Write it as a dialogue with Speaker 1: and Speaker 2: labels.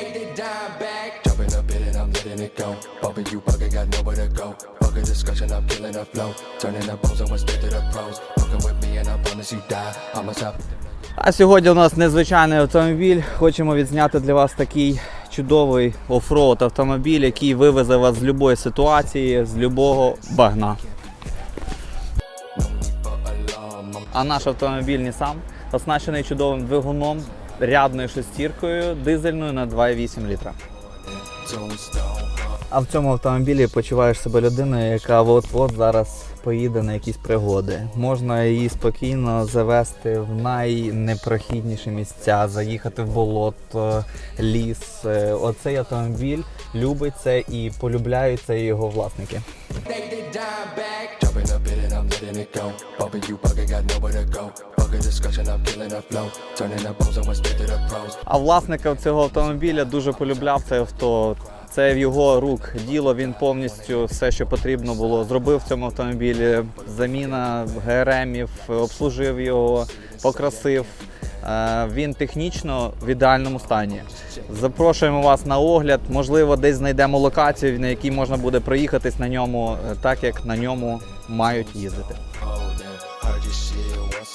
Speaker 1: Take the dime back. Jumping up in it, I'm letting it go. Bumping you, bucket, got nowhere to go. A discussion, I'm killing the flow. Turning the bones, I went straight to the pros. Fucking with me, and I promise you die. I'ma stop.
Speaker 2: А сьогодні у нас незвичайний автомобіль. Хочемо відзняти для вас такий чудовий офроуд автомобіль, який вивезе вас з будь-якої ситуації, з будь-якого багна.
Speaker 1: I'm
Speaker 2: А наш автомобіль Nissan оснащений чудовим двигуном, рядною шестіркою, дизельною на 2,8 літра. А в цьому автомобілі почуваєш себе людиною, яка от-от зараз поїде на якісь пригоди. Можна її спокійно завести в найнепрохідніші місця, заїхати в болото, ліс. Е, Оцей автомобіль любить це і полюбляють це його власники.
Speaker 1: Jumping up in it, I'm letting it go. Bumping you, bucket, got nowhere to go.
Speaker 2: А власника цього автомобіля дуже полюбляв це авто. Це в його рук діло. Він повністю все, що потрібно було, зробив в цьому автомобілі. Заміна ГРМів, обслужив його, покрасив. Е, Він технічно в ідеальному стані. Запрошуємо вас на огляд. Можливо, десь знайдемо локацію, на якій можна буде проїхатись на ньому, е, так як на ньому мають їздити.